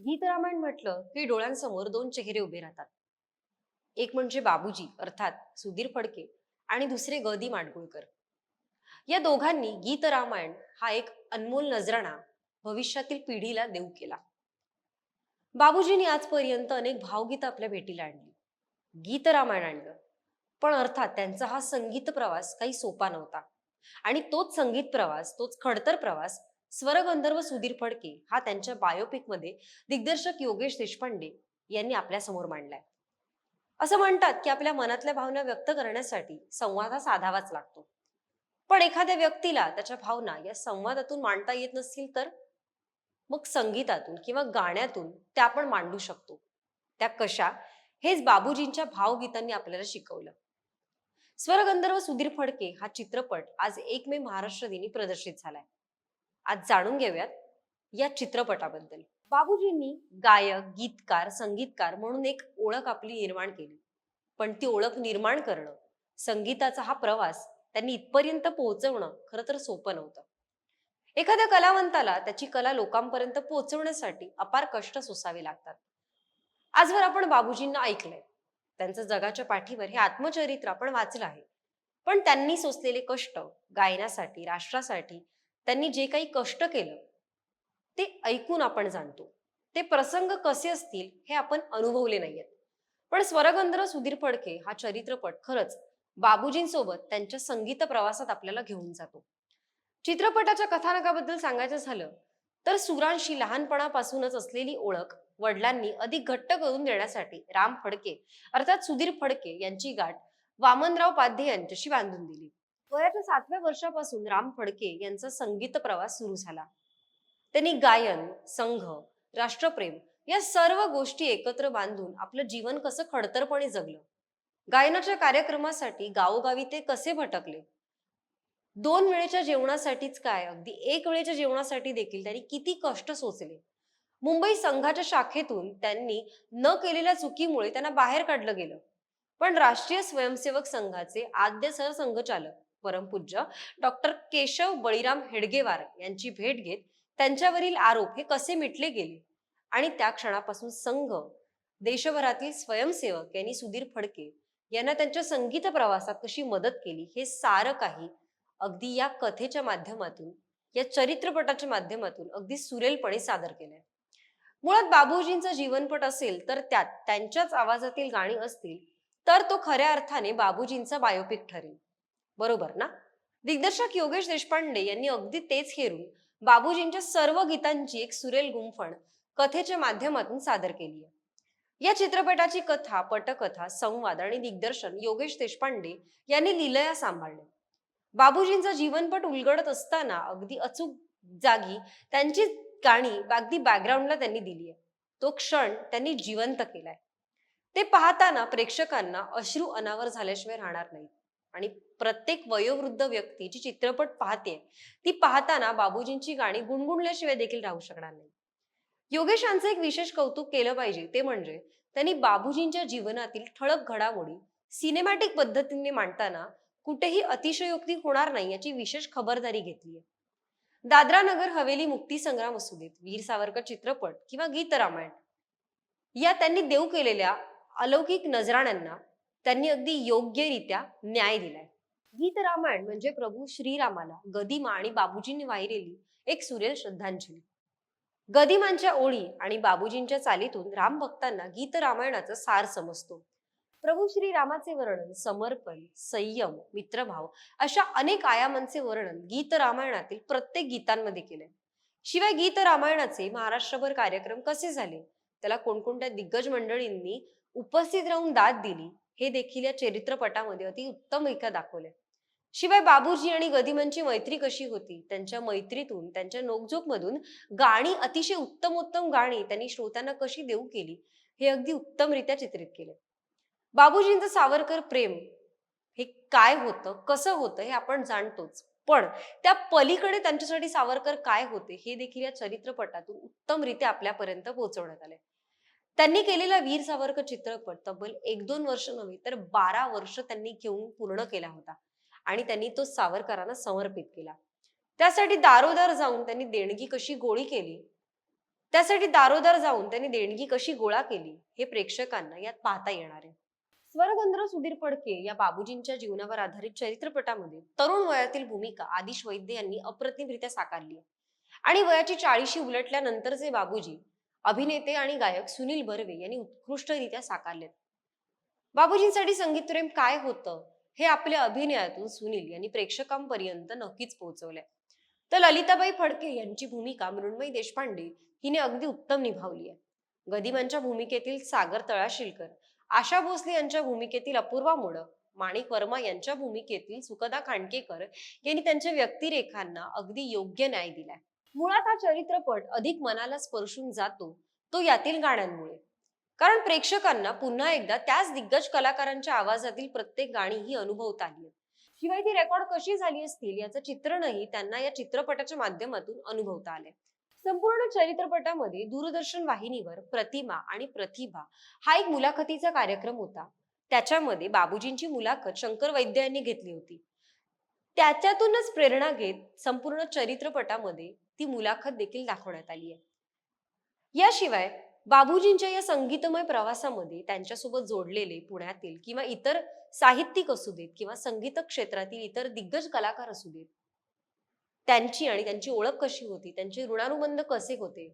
गीत रामायण म्हटलं की डोळ्यांसमोर दोन चेहरे उभे राहतात. एक म्हणजे बाबूजी अर्थात सुधीर फडके आणि दुसरे गदी माडगुळकर. या दोघांनी गीतरामायण हा एक अनमोल नजराणा भविष्यातील पिढीला देऊ केला. बाबूजींनी आजपर्यंत अनेक भावगीत आपल्या भेटीला आणली. गीतरामायण आणलं. पण अर्थात त्यांचा हा संगीत प्रवास काही सोपा नव्हता. आणि तोच संगीत प्रवास तोच खडतर प्रवास स्वरगंधर्व सुधीर फडके हा त्यांच्या बायोपिकमध्ये दिग्दर्शक योगेश देशपांडे यांनी आपल्यासमोर मांडलाय. असं म्हणतात की आपल्या मनातल्या भावना व्यक्त करण्यासाठी संवाद हा साधावाच लागतो. पण एखाद्या व्यक्तीला त्याच्या भावना या संवादातून मांडता येत नसतील तर? मग संगीतातून किंवा गाण्यातून त्या आपण मांडू शकतो. त्या कशा? हेच बाबूजींच्या भावगीतांनी आपल्याला शिकवलं. स्वरगंधर्व सुधीर फडके हा चित्रपट आज एक मे महाराष्ट्र दिनी प्रदर्शित झालाय. आज जाणून घेऊयात या चित्रपटाबद्दल. बाबूजींनी गायक गीतकार संगीतकार म्हणून एक ओळख आपली निर्माण केली. पण ती ओळख निर्माण करणं संगीताचा हा प्रवास त्यांनी इथपर्यंत पोहोचवणं खरं तर सोपं नव्हतं. एखाद्या कलावंताला त्याची कला लोकांपर्यंत पोहोचवण्यासाठी अपार कष्ट सोसावे लागतात. आजवर आपण बाबूजींना ऐकलंय. त्यांचं जगाच्या पाठीवर हे आत्मचरित्र आपण वाचलं आहे. पण त्यांनी सोसलेले कष्ट गायनासाठी राष्ट्रासाठी त्यांनी जे काही कष्ट केलं ते ऐकून आपण जाणतो. ते प्रसंग कसे असतील हे आपण अनुभवले नाहीयेत. पण स्वरगंधर्व सुधीर फडके हा चरित्रपट खरंच बाबूजींसोबत त्यांच्या संगीत प्रवासात आपल्याला घेऊन जातो. चित्रपटाच्या कथानकाबद्दल सांगायचं झालं तर सुरांशी लहानपणापासूनच असलेली ओळख वडिलांनी अधिक घट्ट करून देण्यासाठी राम फडके अर्थात सुधीर फडके यांची गाठ वामनराव पाध्ये यांच्याशी बांधून दिली. वयाच्या सातव्या वर्षापासून राम फडके यांचा संगीत प्रवास सुरू झाला. त्यांनी गायन संघ राष्ट्रप्रेम या सर्व गोष्टी एकत्र बांधून आपलं जीवन कसं खडतरपणे जगलं. गायनाच्या कार्यक्रमासाठी गावोगावी ते कसे भटकले? दोन वेळेच्या जेवणासाठीच काय? अगदी एक वेळेच्या जेवणासाठी देखील त्यांनी किती कष्ट सोचले? मुंबई संघाच्या शाखेतून त्यांनी न केलेल्या चुकीमुळे त्यांना बाहेर काढलं गेलं. पण राष्ट्रीय स्वयंसेवक संघाचे आद्य सरसंघचालक परमपूज्य डॉक्टर केशव बळीराम हेडगेवार यांची भेट घेत त्यांच्यावरील आरोप हे कसे मिटले गेले? आणि त्या क्षणापासून संघ देशभरातील स्वयंसेवक यांनी सुधीर फडके यांना त्यांच्या संगीत प्रवासात कशी मदत केली हे सारं काही अगदी या कथेच्या माध्यमातून या चरित्रपटाच्या माध्यमातून अगदी सुरेलपणे सादर केलंय. मुळात बाबूजींचा जीवनपट असेल तर त्यात त्यांच्याच आवाजातील गाणी असतील तर तो खऱ्या अर्थाने बाबूजींचा बायोपिक ठरेल. बरोबर ना? दिग्दर्शक योगेश देशपांडे यांनी अगदी तेच हेरून बाबूजींच्या सर्व गीतांची एक सुरेल गुंफण कथेच्या माध्यमातून सादर केली आहे. या चित्रपटाची कथा पटकथा संवाद आणि दिग्दर्शन योगेश देशपांडे यांनी लिलया सांभाळले. बाबूजींचा जीवनपट उलगडत असताना अगदी अचूक जागी त्यांची गाणी अगदी बॅकग्राऊंडला त्यांनी दिली आहे. तो क्षण त्यांनी जिवंत केलाय. ते पाहताना प्रेक्षकांना अश्रू अनावर झाल्याशिवाय राहणार नाहीत. आणि प्रत्येक वयोवृद्ध व्यक्ती जी चित्रपट पाहते ती पाहताना बाबूजींची गाणी गुणगुणल्याशिवाय देखील राहू शकणार नाही. योगेशांचं एक विशेष कौतुक केलं पाहिजे ते म्हणजे त्यांनी बाबूजींच्या जीवनातील ठळक घडामोडी सिनेमॅटिक पद्धतीने मांडताना कुठेही अतिशयोक्ती होणार नाही याची विशेष खबरदारी घेतली आहे. दादरा नगर हवेली मुक्ती संग्राम असू देत वीर सावरकर चित्रपट किंवा गीत रामायण या त्यांनी देऊ केलेल्या अलौकिक नजराण्यांना त्यांनी अगदी योग्यरित्या न्याय दिलाय. गीत रामायण म्हणजे प्रभू श्रीरामाला गदिमा आणि बाबूजींनी वाहिलेली एक सुरेल श्रद्धांजली. गदिमांच्या ओळी आणि बाबूजींच्या चालीतून राम भक्तांना गीत रामायणाचा सार समजतो. प्रभू श्रीरामाचे वर्णन समर्पण संयम मित्रभाव अशा अनेक आयामांचे वर्णन गीत रामायणातील प्रत्येक गीतांमध्ये केले शिवाय गीत रामायणाचे महाराष्ट्रभर कार्यक्रम कसे झाले? त्याला कोणकोणत्या दिग्गज मंडळींनी उपस्थित राहून दाद दिली? हे देखील या चरित्रपटामध्ये अति उत्तमरित्या दाखवले शिवाय बाबूजी आणि गदिमांची मैत्री कशी होती? त्यांच्या मैत्रीतून त्यांच्या नोकझोकमधून गाणी अतिशय उत्तम उत्तम गाणी त्यांनी श्रोत्यांना कशी देऊ केली हे अगदी उत्तमरित्या चित्रित केले. बाबूजींचं सावरकर प्रेम हे काय होतं कसं होतं हे आपण जाणतोच. पण त्या पलीकडे त्यांच्यासाठी सावरकर काय होते हे देखील या चरित्रपटातून उत्तमरित्या आपल्यापर्यंत पोहोचवण्यात आले. त्यांनी केलेला वीर सावरकर चित्रपट तब्बल एक दोन वर्ष नव्हे तर बारा वर्ष त्यांनी घेऊन पूर्ण केला होता. आणि त्यांनी तो सावरकरांना समर्पित केला. त्यासाठी दारोदार जाऊन त्यांनी देणगी कशी गोळी केली? त्यासाठी दारोदार जाऊन त्यांनी देणगी कशी गोळा केली? हे प्रेक्षकांना यात पाहता येणार आहे. स्वरगंधर्व सुधीर फडके या बाबूजींच्या जीवनावर आधारित चरित्रपटामध्ये तरुण वयातील भूमिका आदिश वैद्य यांनी अप्रतिमरित्या साकारली आणि वयाची चाळीशी उलटल्यानंतरचे बाबूजी अभिनेते आणि गायक सुनील बर्वे यांनी उत्कृष्टरित्या साकारलेत. बाबूजींसाठी संगीत प्रेम काय होतं? हे आपल्या अभिनयातून सुनील यांनी प्रेक्षकांपर्यंत नक्कीच पोहोचवलंय. तर ललिताबाई फडके यांची भूमिका मृण्मयी देशपांडे हिने अगदी उत्तम निभावली आहे. गदिमांच्या भूमिकेतील सागर तळाशिलकर आशा भोसले यांच्या भूमिकेतील अपूर्वा मोडक माणिक वर्मा यांच्या भूमिकेतील सुकदा खांडकेकर यांनी त्यांच्या व्यक्तिरेखांना अगदी योग्य न्याय दिलाय. मुळात हा चरित्रपट अधिक मनाला स्पर्शून जातो तो यातील गाण्यांमुळे. कारण प्रेक्षकांना पुन्हा एकदा त्याच दिग्गज कलाकारांच्या आवाजातील प्रत्येक गाणी ही अनुभवता आली शिवाय ती रेकॉर्ड कशी झाली असतील याचं चित्रणही त्यांना या चित्रपटाच्या माध्यमातून अनुभवता आले संपूर्ण चरित्रपटामध्ये दूरदर्शन वाहिनीवर प्रतिमा आणि प्रतिभा हा एक मुलाखतीचा कार्यक्रम होता. त्याच्यामध्ये बाबूजींची मुलाखत शंकर वैद्य यांनी घेतली होती. त्याच्यातूनच प्रेरणा घेत संपूर्ण चरित्रपटामध्ये ती मुलाखत देखील दाखवण्यात आली आहे. याशिवाय बाबूजींच्या या संगीतमय प्रवासामध्ये त्यांच्यासोबत जोडलेले पुण्यातील किंवा इतर साहित्यिक असू देत किंवा संगीत क्षेत्रातील इतर दिग्गज कलाकार असू देत त्यांची आणि त्यांची ओळख कशी होती त्यांचे ऋणानुबंध कसे होते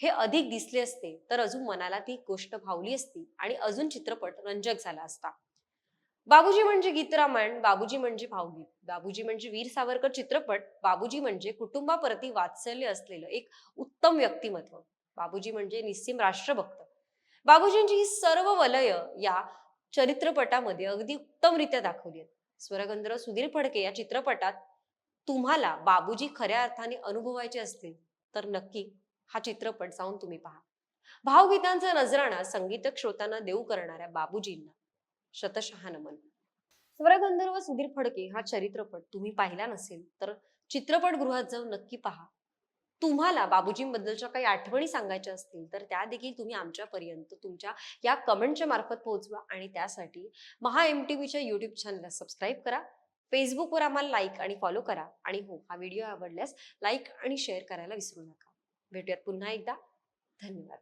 हे अधिक दिसले असते तर अजून मनाला ती गोष्ट भावली असती आणि अजून चित्रपट रंजक झाला असता. बाबूजी म्हणजे गीतरामायण बाबूजी म्हणजे भावगीत बाबूजी म्हणजे वीर सावरकर चित्रपट बाबूजी म्हणजे कुटुंबाप्रती वात्सल्य असलेलं एक उत्तम व्यक्तिमत्व बाबूजी म्हणजे निस्सीम राष्ट्रभक्त. बाबूजींची ही सर्व वलय या चरित्रपटामध्ये अगदी उत्तमरित्या दाखवली आहेत. स्वरगंधर्व सुधीर फडके या चित्रपटात तुम्हाला बाबूजी खऱ्या अर्थाने अनुभवायचे असतील तर नक्की हा चित्रपट जाऊन तुम्ही पहा. भावगीतांचा नजराणा संगीतक श्रोतांना देऊ करणाऱ्या बाबूजींना. शतशः नमन स्वरगंधर्व सुधीर फडके हा चरित्रपट तुम्ही पाहिला नसेल तर चित्रपटगृहात जाऊन नक्की पहा. तुम्हाला बाबूजींबद्दलच्या काही आठवणी सांगायच्या असतील तर त्या देखील तुम्ही आमच्यापर्यंत तुमच्या या कमेंटच्या मार्फत पोहोचवा आणि त्यासाठी महा एम टी व्हीच्या युट्यूब चॅनलला सबस्क्राईब करा. फेसबुकवर आम्हाला लाईक आणि फॉलो करा. आणि हो हा व्हिडिओ आवडल्यास लाईक आणि शेअर करायला विसरू नका. भेटूयात पुन्हा एकदा. धन्यवाद.